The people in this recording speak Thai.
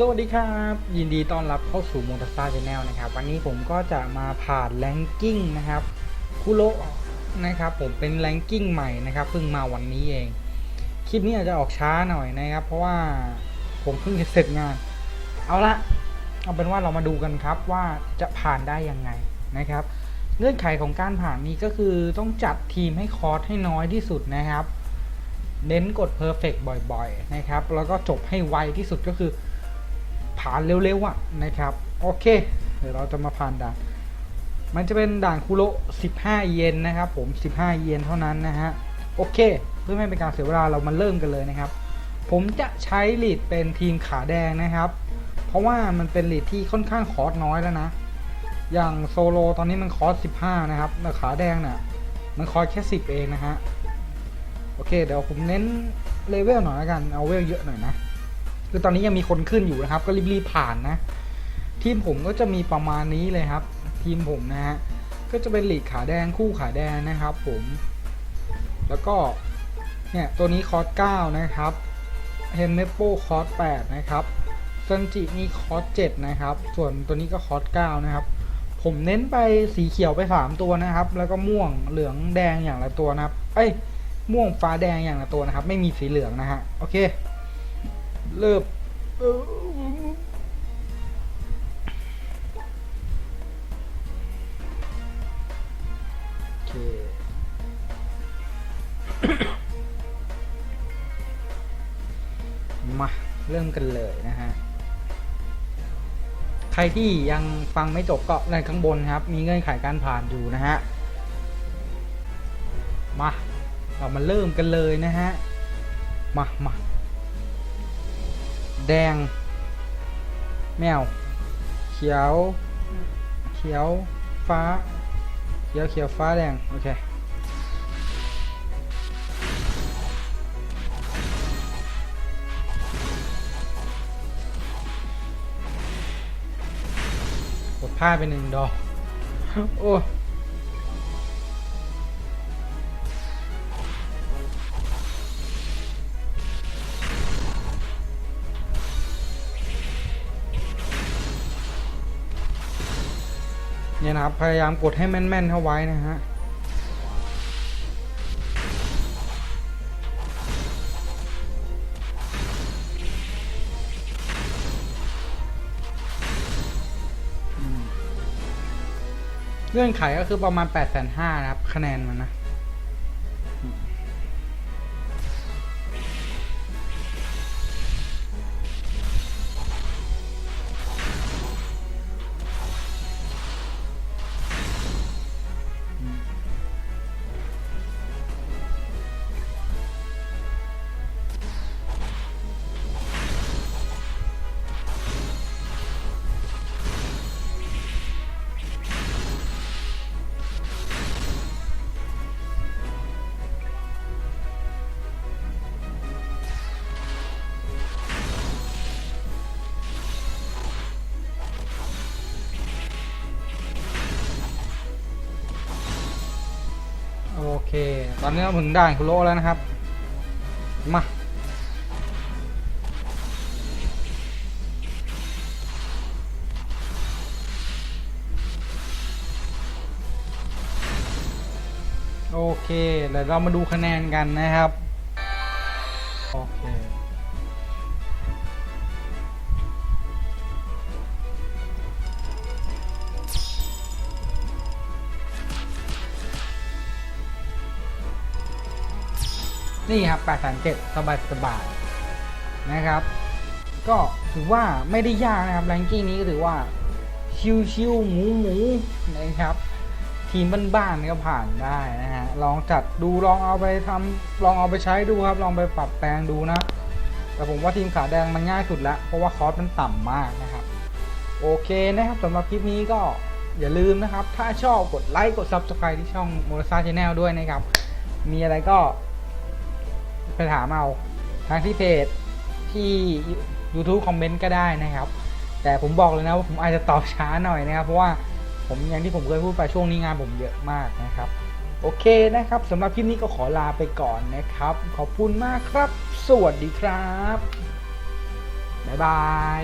สวัสดีครับ ยินดีต้อนรับเข้าสู่ม o ต o ร์ s า r Channel นะครับ วันนี้ผมก็จะมาผ่านแ a งกิ้งนะครับคุโรนะครับ ผมเป็นแ a งกิ้งใหม่นะครับเพิ่งมาวันนี้เอง คลิปนี้อาจจะออกช้าหน่อยนะครับ เพราะว่าผมเพิ่งจะเสร็จงาน เอาละเอาเป็นว่าเรามาดูกันครับว่าจะผ่านได้ยังไงนะครับ เงื่อนไขของการผ่านนี้ก็คือต้องจัดทีมให้คอร์สให้น้อยที่สุดนะครับเน้นกด perfect บ่อยๆนะครับ แล้วก็จบให้ไวที่สุดก็คือ ผ่านเร็วๆอะนะครับ โอเค เดี๋ยวเราจะมาผ่านด่าน มันจะเป็นด่านคุโร15 เยนนะครับผม 15 เยนเท่านั้นนะฮะ โอเค เพื่อไม่เป็นการเสียเวลาเรามาเริ่มกันเลยนะครับ ผมจะใช้ลีดเป็นทีมขาแดงนะครับ เพราะว่ามันเป็นลีดที่ค่อนข้างคอร์สน้อยแล้วนะ อย่างโซโลตอนนี้มันคอร์ส15 นะครับแต่ขาแดงเนี่ยมันคอร์สแค่ 10 เองนะฮะ โอเค เดี๋ยวผมเน้นเลเวลหน่อยแล้วกัน เอาเวลเยอะหน่อยนะ คือตอนนี้ยังมีคนขึ้นอยู่นะครับ ก็รีบๆผ่านนะ ทีมผมก็จะมีประมาณนี้เลยครับ ทีมผมนะฮะก็จะเป็นหลีกขาแดงคู่ขาแดงนะครับ ผม แล้วก็เนี่ยตัวนี้คอร์ส9นะครับเฮนเนโปคอร์ส8นะครับซันจินี่คอร์ส7นะครับ ส่วนตัวนี้ก็คอร์ส9นะครับ ผมเน้นไปสีเขียวไป 3 ตัวนะครับ แล้วก็ม่วงเหลืองแดงอย่างละตัวนะครับ เอ้ยม่วงฟ้าแดงอย่างละตัวนะครับ ไม่มีสีเหลืองนะฮะโอเค เริ่มโอเคมาเริ่มกันเลยนะฮะ ใครที่ยังฟังไม่จบก็ในข้างบนครับ มีเงื่อนไขการผ่านอยู่นะฮะ มา เรามาเริ่มกันเลยนะฮะ มามา แดง แมว เขียว เขียวฟ้า เขียวเขียวฟ้าแดง โอเค กดผ้าไปหนึ่งดอก โอ้ เนี่ยนะครับ พยายามกดให้แม่นๆเข้าไว้นะฮะเงื่อนไขก็คือประมาณ8ปดแสนห้านะครับ คะแนนมันนะ ตอนนี้เราถึงด่านคุโรแล้วนะครับ มาโอเคเดี๋ยวเรามาดูคะแนนกันนะครับ นี่ครับ8 3 7สบายสบายๆนะครับ ก็ถือว่าไม่ได้ยากนะครับแรงกิ้งนี้ก็ถือว่าชิวๆหมูหมูนะครับ ทีมบ้านๆก็ผ่านได้นะฮะลองจัดดูลองเอาไปทำลองเอาไปใช้ดูครับ ลองไปปรับแปลงดูนะ แต่ผมว่าทีมขาแดงมันง่ายสุดละเพราะว่าคอร์สมันต่ำมากนะครับ โอเคนะครับสำหรับคลิปนี้ก็อย่าลืมนะครับ ถ้าชอบกดไลค์กด Subscribe ที่ช่องโม r ซ่าชาแนลด้วยนะครับ มีอะไรก็ ไปถามเอาทางที่เพจที่ YouTube คอมเมนต์ก็ได้นะครับ แต่ผมบอกเลยนะว่าผมอาจจะตอบช้าหน่อยนะครับ เพราะว่าผมอย่างที่ผมเคยพูดไปช่วงนี้งานผมเยอะมากนะครับ โอเคนะครับสำหรับคลิปนี้ก็ขอลาไปก่อนนะครับ ขอบคุณมากครับ สวัสดีครับ บ๊ายบาย